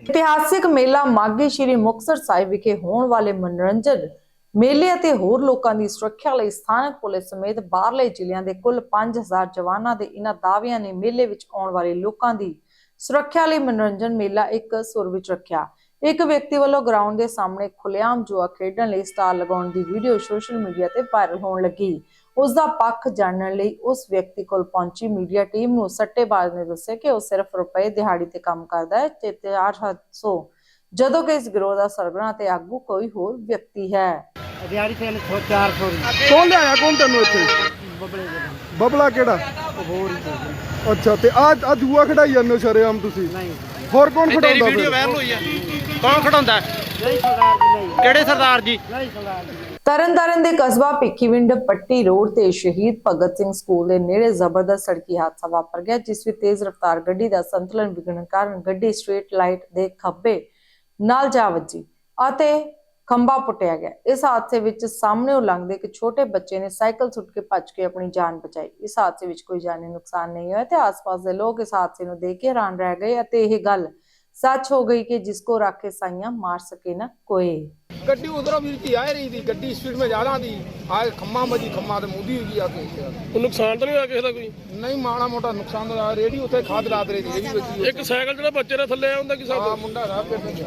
ਇਤਿਹਾਸਿਕ ਮੇਲਾ ਮਾਘੀ ਸ਼੍ਰੀ ਮੁਕਤਸਰ ਸਾਹਿਬ ਵਿਖੇ ਹੋਣ ਵਾਲੇ ਮਨੋਰੰਜਨ ਮੇਲੇ ਅਤੇ ਹੋਰ ਲੋਕਾਂ ਦੀ ਸੁਰੱਖਿਆ ਲਈ ਸਥਾਨਕ ਪੁਲਿਸ ਸਮੇਤ ਬਾਹਰਲੇ ਜ਼ਿਲ੍ਹਿਆਂ ਦੇ ਕੁੱਲ 5000 ਜਵਾਨਾਂ ਦੇ ਇਹਨਾਂ ਦਾਅਵਿਆਂ ਨੇ ਮੇਲੇ ਵਿੱਚ ਆਉਣ ਵਾਲੇ ਲੋਕਾਂ ਦੀ ਸੁਰੱਖਿਆ ਲਈ ਮਨੋਰੰਜਨ ਮੇਲਾ ਇੱਕ ਸੁਰ ਵਿੱਚ ਰੱਖਿਆ। ਇੱਕ ਵਿਅਕਤੀ ਵੱਲੋਂ ਗਰਾਊਂਡ ਦੇ ਸਾਹਮਣੇ ਖੁੱਲੇਆਮ ਜੂਆ ਖੇਡਣ ਲਈ ਸਟਾਲ ਲਗਾਉਣ ਦੀ ਵੀਡੀਓ ਸੋਸ਼ਲ ਮੀਡੀਆ ਤੇ ਵਾਇਰਲ ਹੋਣ ਲੱਗੀ। ਉਸ ਦਾ ਪੱਖ ਜਾਣਨ ਲਈ ਉਸ ਵਿਅਕਤੀ ਕੋਲ ਪਹੁੰਚੀ ਮੀਡੀਆ ਟੀਮ ਨੂੰ ਸੱਟੇਬਾਜ਼ ਨੇ ਦੱਸਿਆ ਕਿ ਉਹ ਸਿਰਫ ਰੁਪਏ ਦਿਹਾੜੀ ਤੇ ਕੰਮ ਕਰਦਾ ਹੈ ਤੇ 400 ਜਦੋਂ ਕਿ ਇਸ ਗਿਰੋਹ ਦਾ ਸਰਗਨਾ ਤੇ ਆਗੂ ਕੋਈ ਹੋਰ ਵਿਅਕਤੀ ਹੈ। ਦਿਹਾੜੀ ਤੇ 400 ਕੌਣ ਲਿਆਇਆ? ਕੌਣ ਤੈਨੂੰ ਇੱਥੇ? ਬਬਲਾ ਕਿਹੜਾ? ਅੱਛਾ ਤੇ ਆ ਆ ਜੂਆ ਖੜਾਈ ਜਾਂਦੇ ਹੋ ਸ਼ਰੇਆਮ ਤੁਸੀਂ? ਹੋਰ ਕੌਣ ਖੜਾਉਂਦਾ ਫਿਰ? ਹੋਈ ਆ। ਕੌਣ ਖੜਾਉਂਦਾ? ਕਿਹੜੇ ਸਰਦਾਰ ਜੀ। ਤਰਨਤਾਰਨ ਦੇ ਕਸਬਾ ਭਿੱਖੀਵਿੰਡ ਪੱਟੀ ਰੋਡ ਤੇ ਸ਼ਹੀਦ ਭਗਤ ਸਿੰਘ ਸਕੂਲ ਦੇ ਨੇੜੇ ਜ਼ਬਰਦਸਤ ਸੜਕੀ ਹਾਦਸਾ ਵਾਪਰ ਗਿਆ, ਜਿਸ ਵਿੱਚ ਤੇਜ਼ ਰਫ਼ਤਾਰ ਗੱਡੀ ਦਾ ਸੰਤੁਲਨ ਵਿਗੜਨ ਕਾਰਨ ਗੱਡੀ ਸਟਰੀਟ ਲਾਈਟ ਦੇ ਖੱਬੇ ਨਾਲ ਜਾ ਵੱਜੀ ਅਤੇ ਖੰਭਾ ਪੁੱਟਿਆ ਗਿਆ। ਇਸ ਹਾਦਸੇ ਵਿੱਚ ਸਾਹਮਣੇ ਲੰਘਦੇ ਇੱਕ ਛੋਟੇ ਬੱਚੇ ਨੇ ਸਾਈਕਲ ਸੁੱਟ ਕੇ ਭੱਜ ਕੇ ਆਪਣੀ ਜਾਨ ਬਚਾਈ। ਇਸ ਹਾਦਸੇ ਵਿੱਚ ਕੋਈ ਜਾਨੀ ਨੁਕਸਾਨ ਨਹੀਂ ਹੋਇਆ ਤੇ ਆਸ-ਪਾਸ ਦੇ ਲੋਕ ਇਸ ਹਾਦਸੇ ਨੂੰ ਦੇਖ ਕੇ ਹੈਰਾਨ ਰਹਿ ਗਏ ਅਤੇ ਇਹ ਗੱਲ ਸੱਚ ਹੋ ਗਈ ਕਿ ਜਿਸ ਕੋ ਰੱਖ ਸਾਈਆਂ ਮਾਰ ਸਕੇ ਨਾ ਕੋਈ। ਗੱਡੀ ਉਧਰੋਂ ਵੀਰ ਜੀ ਆ ਰਹੀ ਸੀ ਗੱਡੀ ਸਪੀਡ ਵਿੱਚ ਜ਼ਿਆਦਾ ਦੀ ਆ ਖੰਮਾ ਮਜੀ ਖੰਮਾ ਤੇ ਮੁੱਦੀ ਹੋਈ ਆ ਕੇ। ਨੁਕਸਾਨ ਤਾਂ ਨਹੀਂ ਹੋਇਆ ਕਿਸੇ ਦਾ ਕੋਈ? ਨਹੀਂ ਮਾੜਾ ਮੋਟਾ ਨੁਕਸਾਨ ਦਾ ਰੇੜੀ ਉੱਥੇ ਖਾਦ ਰਾਤ ਰਹੀ ਸੀ ਇਹ ਵੀ ਵੱਜੀ। ਇੱਕ ਸਾਈਕਲ ਜਿਹੜਾ ਬੱਚੇ ਦੇ ਥੱਲੇ ਆ ਹੁੰਦਾ ਕੀ ਆ? ਮੁੰਡਾ ਪਿੰਡ ਚ।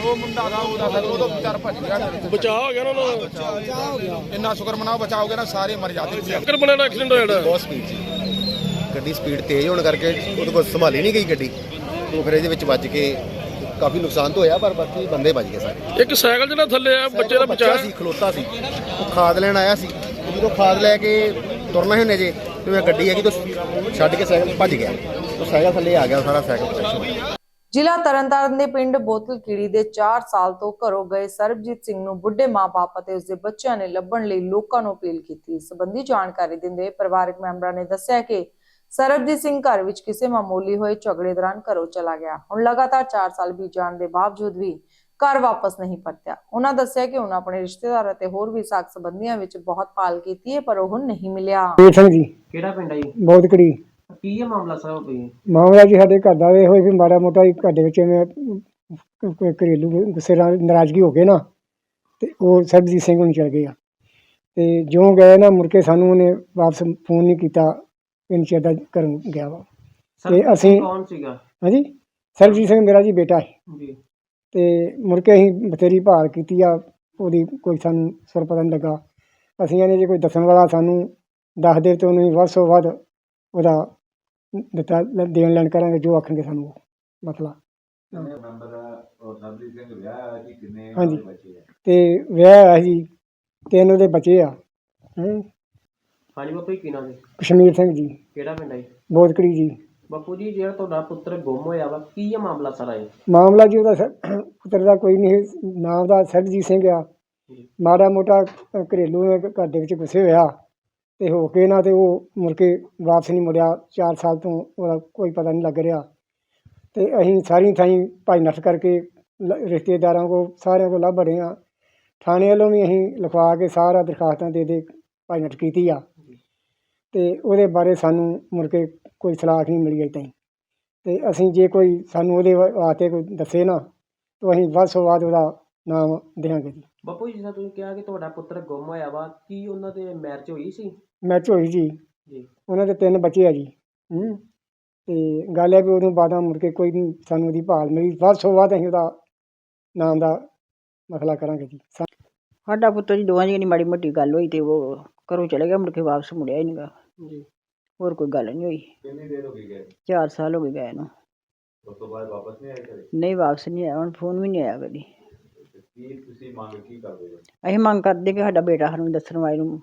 ਉਹ ਮੁੰਡਾ ਦਾ ਉਹਦਾ ਤਾਂ ਉਦੋਂ ਵਿਚਾਰ ਭੱਜ ਗਿਆ ਬਚਾਅ ਹੋ ਗਿਆ ਨਾ ਉਹਨਾਂ ਦਾ ਇੰਨਾ ਸ਼ੁਕਰ ਮਨਾਓ ਗਿਆ ਨਾ ਸਾਰੇ ਮਰ ਜਾਂਦੇ ਚੱਕਰ ਬਣੇ ਦਾ ਐਕਸੀਡੈਂਟ ਹੋਇਆ ਜਿਹੜਾ ਬਹੁਤ ਸਪੀਡ ਸੀ। ਗੱਡੀ ਸਪੀਡ ਤੇਜ਼ ਹੋਣ ਕਰਕੇ ਉਹਦੇ ਕੋਲ ਸੰਭਾਲੀ ਨਹੀਂ ਗਈ ਗੱਡੀ। ਉਹ ਫਿਰ ਇਹਦੇ ਵਿੱਚ ਵੱਜ ਕੇ ਕਾਫੀ ਨੁਕਸਾਨ ਤਾਂ ਹੋਇਆ ਪਰ ਬਾਕੀ ਬੰਦੇ ਬਚ ਗਏ ਸਾਰੇ। ਇੱਕ ਸਾਈਕਲ ਜਿਹੜਾ ਥੱਲੇ ਆ ਬੱਚੇ ਦਾ ਬੱਚਾ ਸੀ ਖਲੋਤਾ ਸੀ। ਉਹ ਖਾਦ ਲੈਣ ਆਇਆ ਸੀ। ਜਦੋਂ ਖਾਦ ਲੈ ਕੇ ਤੁਰਨਾ ਹੀ ਹੁੰਨੇ ਜੇ ਤੇ ਉਹ ਗੱਡੀ ਹੈਗੀ ਤਾਂ ਛੱਡ ਕੇ ਸਾਈਕਲ ਭੱਜ ਗਿਆ। ਉਹ ਸਾਈਕਲ ਥੱਲੇ ਆ ਗਿਆ ਸਾਰਾ ਸਾਈਕਲ ਜ਼ਿਲ੍ਹਾ ਤਰਨਤਾਰਨ ਦੇ ਪਿੰਡ ਬੋਤਲ ਕੀੜੀ ਦੇ 4 ਸਾਲ ਤੋਂ ਘਰੋਂ ਗਏ ਸਰਬਜੀਤ ਸਿੰਘ ਨੂੰ ਬੁੱਢੇ ਮਾਪੇ ਅਤੇ ਉਸਦੇ ਬੱਚਿਆਂ ਨੇ ਲੱਭਣ ਲਈ ਲੋਕਾਂ ਨੂੰ ਅਪੀਲ ਕੀਤੀ। ਸੰਬੰਧੀ ਜਾਣਕਾਰੀ ਦਿੰਦੇ ਪਰਿਵਾਰਕ ਮੈਂਬਰਾਂ ਨੇ ਦੱਸਿਆ ਕਿ ਸਰਬਜੀਤ ਸਿੰਘ ਘਰ ਵਿੱਚ ਕਿਸੇ ਮਾਮੂਲੀ ਹੋਏ ਝਗੜੇ ਦੌਰਾਨ ਘਰੋਂ ਚਲਾ ਗਿਆ। ਹੁਣ ਲਗਾਤਾਰ 4 ਸਾਲ ਬੀਤ ਜਾਣ ਦੇ ਬਾਵਜੂਦ ਵੀ ਘਰ ਵਾਪਸ ਨਹੀਂ ਪਰਤਿਆ। ਉਹਨਾਂ ਦੱਸਿਆ ਕਿ ਉਹਨਾਂ ਆਪਣੇ ਰਿਸ਼ਤੇਦਾਰ ਅਤੇ ਹੋਰ ਵੀ ਸਾਕ ਸੰਬੰਧੀਆਂ ਵਿੱਚ ਬਹੁਤ ਭਾਲ ਕੀਤੀ ਹੈ ਪਰ ਉਹ ਨਹੀਂ ਮਿਲਿਆ। ਸਿੰਘ ਜੀ। ਕਿਹੜਾ ਪਿੰਡ ਹੈ ਜੀ? ਬਹੁਤ ਕੜੀ। ਕੀ ਹੈ ਮਾਮਲਾ ਸਰ ਕੋਈ ਮਾਮਲਾ ਜੀ ਸਾਡੇ ਘਰ ਦਾ ਇਹ ਹੋਇਆ ਵੀ ਮਾੜਾ ਮੋਟਾ ਹੀ ਘਰ ਦੇ ਵਿੱਚ ਐਵੇਂ ਕ- ਕੋਈ ਘਰੇਲੂ ਗੁੱਸੇ ਨਾਲ ਨਾਰਾਜ਼ਗੀ ਹੋ ਗਈ ਨਾ ਤੇ ਉਹ ਸਰਬਜੀਤ ਸਿੰਘ ਨੂੰ ਚਲ ਗਏ ਆ। ਤੇ ਜਿਉਂ ਗਏ ਨਾ ਮੁੜ ਕੇ ਸਾਨੂੰ ਉਹਨੇ ਵਾਪਸ ਫੋਨ ਨਹੀਂ ਕੀਤਾ। ਚਿਰ ਦਾ ਕਰਨ ਗਿਆ ਵਾ। ਤੇ ਅਸੀਂ ਕੌਣ ਸੀਗਾ? ਹਾਂਜੀ? ਸਰਬਜੀਤ ਸਿੰਘ ਮੇਰਾ ਜੀ ਬੇਟਾ ਹੈ। ਜੀ। ਤੇ ਮੁੜ ਕੇ ਅਸੀਂ ਬਥੇਰੀ ਭਾਲ ਕੀਤੀ ਆ ਉਹਦੀ ਕੋਈ ਸਾਨੂੰ ਸੁਰ ਪਤਾ ਨਹੀਂ ਲੱਗਾ। ਅਸੀਂ ਇਹਨੇ ਜੇ ਕੋਈ ਦੱਸਣ ਵਾਲਾ ਸਾਨੂੰ ਦੱਸ ਦੇ ਤੇ ਉਹਨੂੰ ਅਸੀਂ ਵੱਧ ਤੋਂ ਵੱਧ ਉਹਦਾ ਦਿੱਤਾ ਦੇਣ ਲੈਣ ਕਰਾਂਗੇ ਜੋ ਆਖਣਗੇ ਸਾਨੂੰ ਮਸਲਾ। ਹਾਂਜੀ। ਤੇ ਵਿਆਹ ਹੋਇਆ ਸੀ ਤਿੰਨ ਉਹਦੇ ਬੱਚੇ ਆ। ਹੈਂ। ਹਾਂਜੀ ਬਾਪੂ ਜੀ ਕੀ ਨਾਮ ਹੈ ਕਸ਼ਮੀਰ ਸਿੰਘ ਜੀ। ਕਿਹੜਾ ਪਿੰਡ ਹੈ ਜੀ? ਬਹੁਤ ਕੜੀ ਜੀ। ਬਾਪੂ ਜੀ ਜਿਹੜਾ ਤੁਹਾਡਾ ਪੁੱਤਰ ਗੁੰਮ ਹੋਇਆ ਵਾ ਕੀ ਹੈ ਮਾਮਲਾ ਸਾਰਾ ਇਹ ਮਾਮਲਾ ਜੀ ਉਹਦਾ ਸ- ਪੁੱਤਰ ਦਾ ਕੋਈ ਨਹੀਂ ਨਾਮ ਦਾ ਸਰਬਜੀਤ ਸਿੰਘ ਆ। ਮਾੜਾ ਮੋਟਾ ਅ, ਘਰੇਲੂ ਨੇ ਘਰ ਦੇ ਵਿੱਚ ਗੁੱਸੇ ਹੋਇਆ। ਤੇ ਹੋ ਕੇ ਨਾ ਤੇ ਉਹ ਮੁੜ ਕੇ ਵਾਪਸ ਨਹੀਂ ਮੁੜਿਆ। 4 ਸਾਲ ਤੋਂ ਉਹਦਾ ਕੋਈ ਪਤਾ ਨਹੀਂ ਲੱਗ ਰਿਹਾ। ਤੇ ਅਸੀਂ ਸਾਰੀ ਥਾਈਂ ਭਾਈ ਨੱਠ ਕਰਕੇ ਲ- ਰਿਸ਼ਤੇਦਾਰਾਂ ਕੋ ਸਾਰਿਆਂ ਕੋ ਲੱਭ ਰਹੇ ਆ ਥਾਣੇ ਵੱਲੋਂ ਵੀ ਅਸੀਂ ਲਿਖਵਾ ਕੇ ਸਾਰਾ ਦਰਖਾਸਤਾਂ ਦੇ ਦੇ ਭਾਈ ਨੱਠ ਕੀਤੀ ਆ। ਤੇ ਉਹਦੇ ਬਾਰੇ ਸਾਨੂੰ ਮੁੜ ਕੇ ਕੋਈ ਸਲਾਹ ਨਹੀਂ ਮਿਲੀ ਅਜੇ ਤਾਈਂ। ਤੇ ਅਸੀਂ ਜੇ ਕੋਈ ਸਾਨੂੰ ਉਹਦੇ ਵਾਸਤੇ ਕੋਈ ਦੱਸੇ ਨਾ ਤਾਂ ਅਸੀਂ ਵੱਧ ਤੋਂ ਵੱਧ ਉਹਦਾ ਨਾਮ ਦੇਵਾਂਗੇ ਜੀ। ਬਾਪੂ ਜੀ ਜਿਵੇਂ ਤੁਸੀਂ ਕਿਹਾ ਕਿ ਤੁਹਾਡਾ ਪੁੱਤਰ ਗੁੰਮ ਹੋਇਆ ਵਾ ਕੀ ਉਹਨਾਂ ਦੇ ਮੈਰਿਜ ਹੋਈ ਸੀ? ਮੈਚ ਹੋਈ ਜੀ। ਜੀ। ਉਹਨਾਂ ਦੇ ਤਿੰਨ ਬੱਚੇ ਆ ਜੀ। ਹੂੰ। ਤੇ ਗੱਲ ਹੈ ਵੀ ਉਦੋਂ ਬਾਅਦਾਂ ਮੁੜ ਕੇ ਕੋਈ ਨਹੀਂ ਸਾਨੂੰ ਉਹਦੀ ਭਾਲ ਮਿਲੀ। ਵੱਧ ਤੋਂ ਵੱਧ ਅਸੀਂ ਉਹਦਾ ਨਾਮ ਦਾ ਮਸਲਾ ਕਰਾਂਗੇ ਜੀ। ਸਾ- ਸਾਡਾ ਪੁੱਤਰ ਜੀ ਦੋਵਾਂ ਦੀ ਨਹੀਂ ਮਾੜੀ ਮੋਟੀ ਗੱਲ ਹੋਈ ਤੇ ਉਹ ਘਰੋਂ ਚਲੇ ਗਿਆ ਮੁੜ ਕੇ ਵਾਪਸ ਮੁੜਿਆ ਹੀ ਨਹੀਂਗਾ ਜੀ। ਹੋਰ ਕੋਈ ਗੱਲ ਨਹੀਂ ਹੋਈ। ਕਿੰਨੀ ਦੇਰ ਹੋ ਗਈ ਗਏ? 4 ਸਾਲ ਹੋ ਗਏ ਗਏ ਨੂੰ। ਉਸ ਤੋਂ ਬਾਅਦ ਵਾਪਸ ਨਹੀਂ ਆਏ ਘਰੇ? ਨਹੀਂ ਵਾਪਸ ਨਹੀਂ ਆਇਆ ਹੁਣ ਫੋਨ ਵੀ ਨਹੀਂ ਆਇਆ ਕਦੀ। ਕੀ ਤੁਸੀਂ ਮੰਗ ਕੀ ਕਰਦੇ ਹੋ? ਅਸੀਂ ਮੰਗ ਕਰਦੇ ਕਿ ਸਾਡਾ ਬੇਟਾ ਸਾਨੂੰ ਦੱਸਣ ਵਾਲੇ ਨੂੰ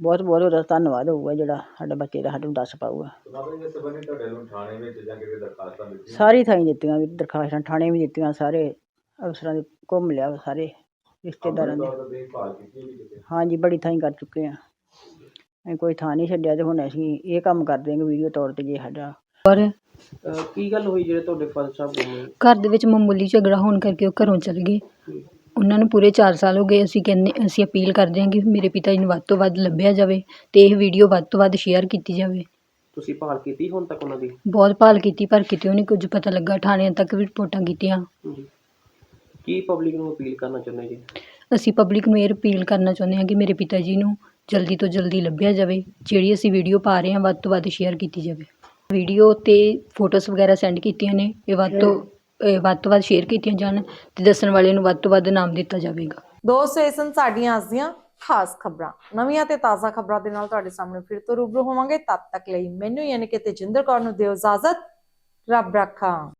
ਬਹੁਤ ਬਹੁਤ ਉਹਦਾ ਧੰਨਵਾਦ ਹੋਊਗਾ ਜਿਹੜਾ ਸਾਡਾ ਬੱਚੇ ਦਾ ਸਾਨੂੰ ਦੱਸ ਪਾਊਗਾ। ਬਾਬਾ ਜੀ ਦੇ ਸਬੰਧੀ ਤੁਹਾਡੇ ਨੂੰ ਥਾਣੇ ਵਿੱਚ ਜਾਂ ਕਿਤੇ ਦਰਖਾਸਤਾਂ ਦਿੱਤੀਆਂ? ਸਾਰੀ ਥਾਈਂ ਦਿੱਤੀਆਂ ਵੀ ਦਰਖਾਸਤਾਂ ਥਾਣੇ ਵੀ ਦਿੱਤੀਆਂ ਸਾਰੇ ਅਫਸਰਾਂ ਦੇ ਘੁੰਮ ਲਿਆ ਸਾਰੇ ਰਿਸ਼ਤੇਦਾਰਾਂ ਦੇ। ਕੀਤੀ ਵੀ ਕਿਤੇ? ਹਾਂਜੀ ਬੜੀ ਥਾਈਂ ਕਰ ਚੁੱਕੇ ਆ। ਅਸੀਂ ਕੋਈ ਥਾਂ ਨਹੀਂ ਛੱਡਿਆ ਤੇ ਹੁਣ ਅਸੀਂ ਇਹ ਕੰਮ ਕਰ ਦਿਆਂਗੇ ਵੀਡੀਓ ਤੌਰ ਤੇ ਜੇ ਸਾਡਾ। ਅਹ ਕੀ ਗੱਲ ਹੋਈ ਜਿਹੜੇ ਤੁਹਾਡੇ ਫਾਦਰ ਸਾਹਿਬ ਗੁੰਮ ਹੋਏ ਘਰ ਦੇ ਵਿੱਚ ਮਾਮੂਲੀ ਝਗੜਾ ਹੋਣ ਕਰਕੇ ਉਹ ਘਰੋਂ ਚਲੇ ਗਏ। ਉਹਨਾਂ ਨੂੰ ਪੂਰੇ 4 ਸਾਲ ਹੋ ਗਏ ਅਸੀਂ ਕਹਿੰਦੇ ਅਸੀਂ ਅਪੀਲ ਕਰਦੇ ਹਾਂ ਕਿ ਮੇਰੇ ਪਿਤਾ ਜੀ ਨੂੰ ਵੱਧ ਤੋਂ ਵੱਧ ਲੱਭਿਆ ਜਾਵੇ ਤੇ ਇਹ ਵੀਡੀਓ ਵੱਧ ਤੋਂ ਵੱਧ ਸ਼ੇਅਰ ਕੀਤੀ ਜਾਵੇ। ਤੁਸੀਂ ਭਾਲ ਕੀਤੀ ਹੁਣ ਤੱਕ ਉਹਨਾਂ ਦੀ? ਬਹੁਤ ਭਾਲ ਕੀਤੀ ਪਰ ਕਿਤੇ ਨਹੀਂ ਕੁਝ ਪਤਾ ਲੱਗਾ ਥਾਣਿਆਂ ਤੱਕ ਵੀ ਰਿਪੋਰਟਾਂ ਕੀਤੀਆਂ। ਜੀ ਕੀ ਪਬਲਿਕ ਨੂੰ ਅਪੀਲ ਕਰਨਾ ਚਾਹੁੰਦੇ ਜੀ? ਅਸੀਂ ਪਬਲਿਕ ਨੂੰ ਇਹ ਅਪੀਲ ਕਰਨਾ ਚਾਹੁੰਦੇ ਹਾਂ ਕਿ ਮੇਰੇ ਪਿਤਾ ਜੀ ਨੂੰ ਜਲਦੀ ਤੋਂ ਜਲਦੀ ਲੱਭਿਆ ਜਾਵੇ, ਜਿਹੜੀ ਅਸੀਂ ਵੀਡੀਓ ਪਾ ਰਹੇ ਹਾਂ, ਵੱਧ ਤੋਂ ਵੱਧ ਸ਼ੇਅਰ ਕੀਤੀ ਜਾਵੇ। ਵੀਡੀਓ ਤੇ ਫੋਟੋਸ ਵਗੈਰਾ ਸੈਂਡ ਕੀਤੀਆਂ ਨੇ, ਇਹ ਵੱਧ ਤੋਂ, ਇਹ ਵੱਧ ਤੋਂ ਵੱਧ ਸ਼ੇਅਰ ਕੀਤੀਆਂ ਜਾਣ ਤੇ ਦੱਸਣ ਵਾਲੇ ਨੂੰ ਵੱਧ ਤੋਂ ਵੱਧ ਇਨਾਮ ਦਿੱਤਾ ਜਾਵੇਗਾ। ਦੋਸਤੋ ਇਹ ਸਨ ਸਾਡੀਆਂ ਅੱਜ ਦੀਆਂ ਖਾਸ ਖਬਰਾਂ। ਨਵੀਆਂ ਤੇ ਤਾਜ਼ਾ ਖਬਰਾਂ ਦੇ ਨਾਲ ਤੁਹਾਡੇ ਸਾਹਮਣੇ ਫਿਰ ਤੋਂ ਰੂਬਰੂ ਹੋਵਾਂਗੇ। ਤਦ ਤੱਕ ਲਈ ਮੈਨੂੰ ਯਾਨੀ ਕਿ ਤੇਜਿੰਦਰ ਕੌਰ ਨੂੰ ਦਿਓ ਇਜਾਜ਼ਤ। ਰੱਬ ਰਾਖਾ।